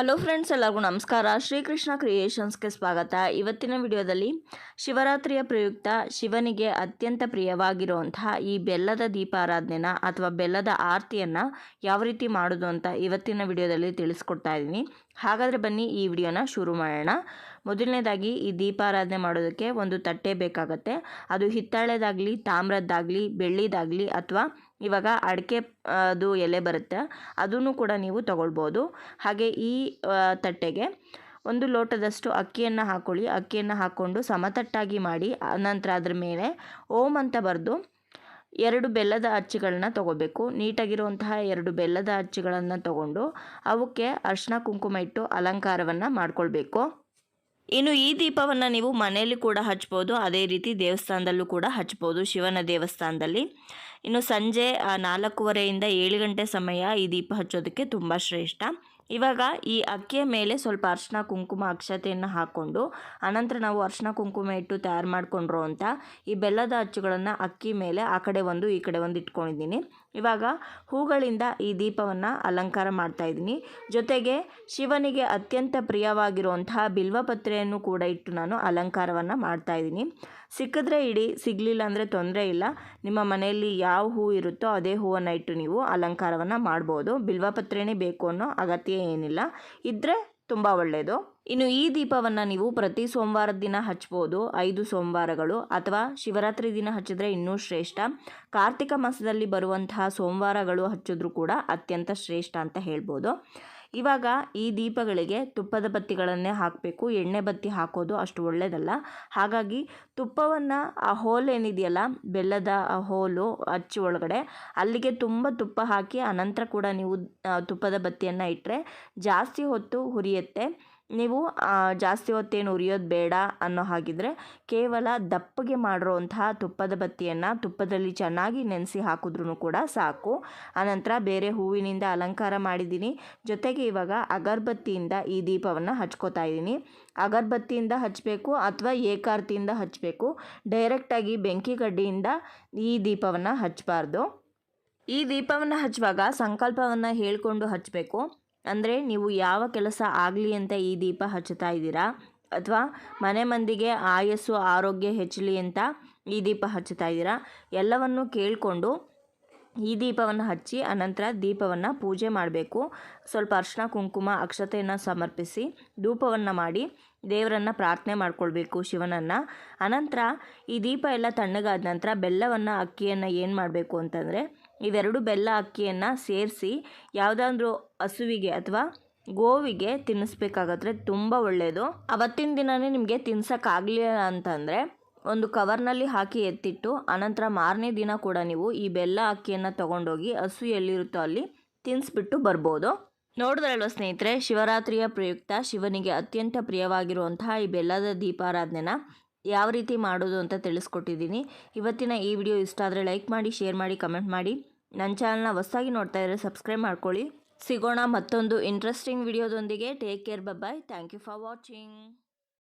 Hello friends, ಎಲ್ಲರಿಗೂ ನಮಸ್ಕಾರ. ಶ್ರೀಕೃಷ್ಣ ಕ್ರಿಯೇಷನ್ಸ್ಗೆ ಸ್ವಾಗತ. ಇವತ್ತಿನ ವಿಡಿಯೋದಲ್ಲಿ ಶಿವರಾತ್ರಿಯ ಪ್ರಯುಕ್ತ ಶಿವನಿಗೆ ಅತ್ಯಂತ ಪ್ರಿಯವಾಗಿರುವಂತಹ ಈ ಬೆಲ್ಲದ ದೀಪಾರಾಧನೆನ ಅಥವಾ ಬೆಲ್ಲದ ಆರತಿಯನ್ನು ಯಾವ ರೀತಿ ಮಾಡೋದು ಅಂತ ಇವತ್ತಿನ ವಿಡಿಯೋದಲ್ಲಿ ತಿಳಿಸ್ಕೊಡ್ತಾ ಇದ್ದೀನಿ. ಹಾಗಾದರೆ ಬನ್ನಿ ಈ ವಿಡಿಯೋನ ಶುರು ಮಾಡೋಣ. ಮೊದಲನೇದಾಗಿ ಈ ದೀಪಾರಾಧನೆ ಮಾಡೋದಕ್ಕೆ ಒಂದು ತಟ್ಟೆ ಬೇಕಾಗತ್ತೆ. ಅದು ಹಿತ್ತಾಳೆದಾಗಲಿ, ತಾಮ್ರದ್ದಾಗಲಿ, ಬೆಳ್ಳಿದಾಗಲಿ ಅಥವಾ ಇವಾಗ ಅಡಿಕೆ ಅದು ಎಲೆ ಬರುತ್ತೆ. ಅದನ್ನು ಕೂಡ ನೀವು ತಗೊಳ್ಬೋದು. ಹಾಗೆ ಈ ತಟ್ಟೆಗೆ ಒಂದು ಲೋಟದಷ್ಟು ಅಕ್ಕಿಯನ್ನು ಹಾಕ್ಕೊಳ್ಳಿ ಅಕ್ಕಿಯನ್ನು ಹಾಕ್ಕೊಂಡು ಸಮತಟ್ಟಾಗಿ ಮಾಡಿ ನಂತರ ಅದ್ರ ಮೇಲೆ ಓಂ ಅಂತ ಬರೆದು ಎರಡು ಬೆಲ್ಲದ ಅಚ್ಚಿಗಳನ್ನ ತಗೋಬೇಕು ನೀಟಾಗಿರುವಂತಹ ಎರಡು ಬೆಲ್ಲದ ಅಚ್ಚುಗಳನ್ನು ತಗೊಂಡು ಅವಕ್ಕೆ ಅರಿಶಿನ ಕುಂಕುಮ ಇಟ್ಟು ಅಲಂಕಾರವನ್ನು ಮಾಡ್ಕೊಳ್ಬೇಕು. ಇನ್ನು ಈ ದೀಪವನ್ನು ನೀವು ಮನೆಯಲ್ಲಿ ಕೂಡ ಹಚ್ಬೋದು. ಅದೇ ರೀತಿ ದೇವಸ್ಥಾನದಲ್ಲೂ ಕೂಡ ಹಚ್ಬೋದು, ಶಿವನ ದೇವಸ್ಥಾನದಲ್ಲಿ. ಇನ್ನು ಸಂಜೆ ನಾಲ್ಕೂವರೆಯಿಂದ ಏಳು ಗಂಟೆ ಸಮಯ ಈ ದೀಪ ಹಚ್ಚೋದಕ್ಕೆ ತುಂಬ ಶ್ರೇಷ್ಠ. ಇವಾಗ ಈ ಅಕ್ಕಿಯ ಮೇಲೆ ಸ್ವಲ್ಪ ಅರ್ಶಿನ ಕುಂಕುಮ ಅಕ್ಷತೆಯನ್ನು ಹಾಕ್ಕೊಂಡು, ಅನಂತರ ನಾವು ಅರ್ಶಿನ ಕುಂಕುಮ ಇಟ್ಟು ತಯಾರು ಮಾಡಿಕೊಂಡ್ರು ಅಂತ ಈ ಬೆಲ್ಲದ ಅಚ್ಚುಗಳನ್ನು ಅಕ್ಕಿ ಮೇಲೆ ಆ ಕಡೆ ಒಂದು, ಈ ಕಡೆ ಒಂದು ಇಟ್ಕೊಂಡಿದ್ದೀನಿ. ಇವಾಗ ಹೂಗಳಿಂದ ಈ ದೀಪವನ್ನು ಅಲಂಕಾರ ಮಾಡ್ತಾ ಇದ್ದೀನಿ. ಜೊತೆಗೆ ಶಿವನಿಗೆ ಅತ್ಯಂತ ಪ್ರಿಯವಾಗಿರುವಂತಹ ಬಿಲ್ವಪತ್ರೆಯನ್ನು ಕೂಡ ಇಟ್ಟು ನಾನು ಅಲಂಕಾರವನ್ನು ಮಾಡ್ತಾ ಇದ್ದೀನಿ. ಸಿಕ್ಕಿದ್ರೆ ಇಡಿ, ಸಿಗಲಿಲ್ಲ ಅಂದರೆ ತೊಂದರೆ ಇಲ್ಲ. ನಿಮ್ಮ ಮನೆಯಲ್ಲಿ ಯಾವ ಹೂ ಇರುತ್ತೋ ಅದೇ ಹೂವನ್ನು ಇಟ್ಟು ನೀವು ಅಲಂಕಾರವನ್ನು ಮಾಡ್ಬೋದು. ಬಿಲ್ವಪತ್ರೆನೇ ಬೇಕು ಅನ್ನೋ ಅಗತ್ಯ ಏನಿಲ್ಲ. ಇದ್ದರೆ ತುಂಬ ಒಳ್ಳೆಯದು ಇನ್ನು ಈ ದೀಪವನ್ನು ನೀವು ಪ್ರತಿ ಸೋಮವಾರದ ದಿನ ಹಚ್ಬೋದು. ಐದು ಸೋಮವಾರಗಳು ಅಥವಾ ಶಿವರಾತ್ರಿ ದಿನ ಹಚ್ಚಿದ್ರೆ ಇನ್ನೂ ಶ್ರೇಷ್ಠ. ಕಾರ್ತಿಕ ಮಾಸದಲ್ಲಿ ಬರುವಂತಹ ಸೋಮವಾರಗಳು ಹಚ್ಚಿದ್ರೂ ಕೂಡ ಅತ್ಯಂತ ಶ್ರೇಷ್ಠ ಅಂತ ಹೇಳ್ಬೋದು. ಇವಾಗ ಈ ದೀಪಗಳಿಗೆ ತುಪ್ಪದ ಬತ್ತಿಗಳನ್ನೇ ಹಾಕಬೇಕು. ಎಣ್ಣೆ ಬತ್ತಿ ಹಾಕೋದು ಅಷ್ಟು ಒಳ್ಳೆಯದಲ್ಲ ಹಾಗಾಗಿ ತುಪ್ಪವನ್ನು, ಆ ಹೋಲ್ ಏನಿದೆಯಲ್ಲ, ಬೆಲ್ಲದ ಹೋಲು ಅಚ್ಚು ಒಳಗಡೆ ಅಲ್ಲಿಗೆ ತುಂಬ ತುಪ್ಪ ಹಾಕಿ ಅನಂತರ ಕೂಡ ನೀವು ತುಪ್ಪದ ಬತ್ತಿಯನ್ನು ಇಟ್ಟರೆ ಜಾಸ್ತಿ ಹೊತ್ತು ಹುರಿಯುತ್ತೆ. ನೀವು ಜಾಸ್ತಿ ಹೊತ್ತೇನು ಉರಿಯೋದು ಬೇಡ ಅನ್ನೋ ಹಾಗಿದ್ರೆ ಕೇವಲ ದಪ್ಪಗೆ ಮಾಡಿರೋವಂತಹ ತುಪ್ಪದ ಬತ್ತಿಯನ್ನು ತುಪ್ಪದಲ್ಲಿ ಚೆನ್ನಾಗಿ ನೆನೆಸಿ ಹಾಕಿದ್ರೂ ಕೂಡ ಸಾಕು. ಆನಂತರ ಬೇರೆ ಹೂವಿನಿಂದ ಅಲಂಕಾರ ಮಾಡಿದ್ದೀನಿ. ಜೊತೆಗೆ ಇವಾಗ ಅಗರಬತ್ತಿಯಿಂದ ಈ ದೀಪವನ್ನು ಹಚ್ಕೋತಾ ಇದ್ದೀನಿ. ಅಗರಬತ್ತಿಯಿಂದ ಹಚ್ಚಬೇಕು ಅಥವಾ ಏಕಾರ್ತಿಯಿಂದ ಹಚ್ಚಬೇಕು ಡೈರೆಕ್ಟಾಗಿ ಬೆಂಕಿ ಕಡ್ಡಿಯಿಂದ ಈ ದೀಪವನ್ನು ಹಚ್ಚಬಾರ್ದು ಈ ದೀಪವನ್ನು ಹಚ್ಚುವಾಗ ಸಂಕಲ್ಪವನ್ನು ಹೇಳ್ಕೊಂಡು ಹಚ್ಚಬೇಕು ಅಂದರೆ ನೀವು ಯಾವ ಕೆಲಸ ಆಗಲಿ ಅಂತ ಈ ದೀಪ ಹಚ್ಚುತ್ತಾ ಇದ್ದೀರಾ? ಅಥವಾ ಮನೆ ಮಂದಿಗೆ ಆಯಸ್ಸು, ಆರೋಗ್ಯ ಹೆಚ್ಚಲಿ ಅಂತ ಈ ದೀಪ ಹಚ್ಚುತ್ತಾ ಇದ್ದೀರಾ? ಎಲ್ಲವನ್ನು ಕೇಳಿಕೊಂಡು ಈ ದೀಪವನ್ನು ಹಚ್ಚಿ ಅನಂತರ ದೀಪವನ್ನು ಪೂಜೆ ಮಾಡಬೇಕು. ಸ್ವಲ್ಪ ಅರ್ಶಿನ, ಕುಂಕುಮ, ಅಕ್ಷತೆಯನ್ನು ಸಮರ್ಪಿಸಿ ಧೂಪವನ್ನು ಮಾಡಿ ದೇವರನ್ನು ಪ್ರಾರ್ಥನೆ ಮಾಡ್ಕೊಳ್ಬೇಕು ಶಿವನನ್ನು. ಅನಂತರ ಈ ದೀಪ ಎಲ್ಲ ತಣ್ಣಗಾದ ನಂತರ ಬೆಲ್ಲವನ್ನು, ಅಕ್ಕಿಯನ್ನು ಏನು ಮಾಡಬೇಕು ಅಂತಂದರೆ ಇವೆರಡು ಬೆಲ್ಲ ಅಕ್ಕಿಯನ್ನು ಸೇರಿಸಿ ಯಾವುದಾದ್ರೂ ಹಸುವಿಗೆ ಅಥವಾ ಗೋವಿಗೆ ತಿನ್ನಿಸ್ಬೇಕಾಗತ್ತೆ, ತುಂಬ ಒಳ್ಳೆಯದು ಅವತ್ತಿನ ದಿನವೇ ನಿಮಗೆ ತಿನ್ಸೋಕ್ಕಾಗಲಿಲ್ಲ ಅಂತಂದರೆ ಒಂದು ಕವರ್ನಲ್ಲಿ ಹಾಕಿ ಎತ್ತಿಟ್ಟು, ಅನಂತರ ಮಾರನೇ ದಿನ ಕೂಡ ನೀವು ಈ ಬೆಲ್ಲ ಅಕ್ಕಿಯನ್ನು ತಗೊಂಡೋಗಿ ಹಸು ಎಲ್ಲಿರುತ್ತೋ ಅಲ್ಲಿ ತಿನ್ನಿಸ್ಬಿಟ್ಟು ಬರ್ಬೋದು. ನೋಡಿದ್ರಲ್ವ ಸ್ನೇಹಿತರೆ, ಶಿವರಾತ್ರಿಯ ಪ್ರಯುಕ್ತ ಶಿವನಿಗೆ ಅತ್ಯಂತ ಪ್ರಿಯವಾಗಿರುವಂತಹ ಈ ಬೆಲ್ಲದ ದೀಪಾರಾಧನೆನ ಯಾವ ರೀತಿ ಮಾಡೋದು ಅಂತ ತಿಳಿಸ್ಕೊಟ್ಟಿದ್ದೀನಿ. ಇವತ್ತಿನ ಈ ವಿಡಿಯೋ ಇಷ್ಟ ಆದರೆ ಲೈಕ್ ಮಾಡಿ, ಶೇರ್ ಮಾಡಿ, ಕಮೆಂಟ್ ಮಾಡಿ. ನನ್ನ ಚಾನಲ್ನ ಹೊಸದಾಗಿ ನೋಡ್ತಾ ಇದ್ರೆ ಸಬ್ಸ್ಕ್ರೈಬ್ ಮಾಡ್ಕೊಳ್ಳಿ. ಸಿಗೋಣ ಮತ್ತೊಂದು interesting ವಿಡಿಯೋದೊಂದಿಗೆ take care bye thank you for watching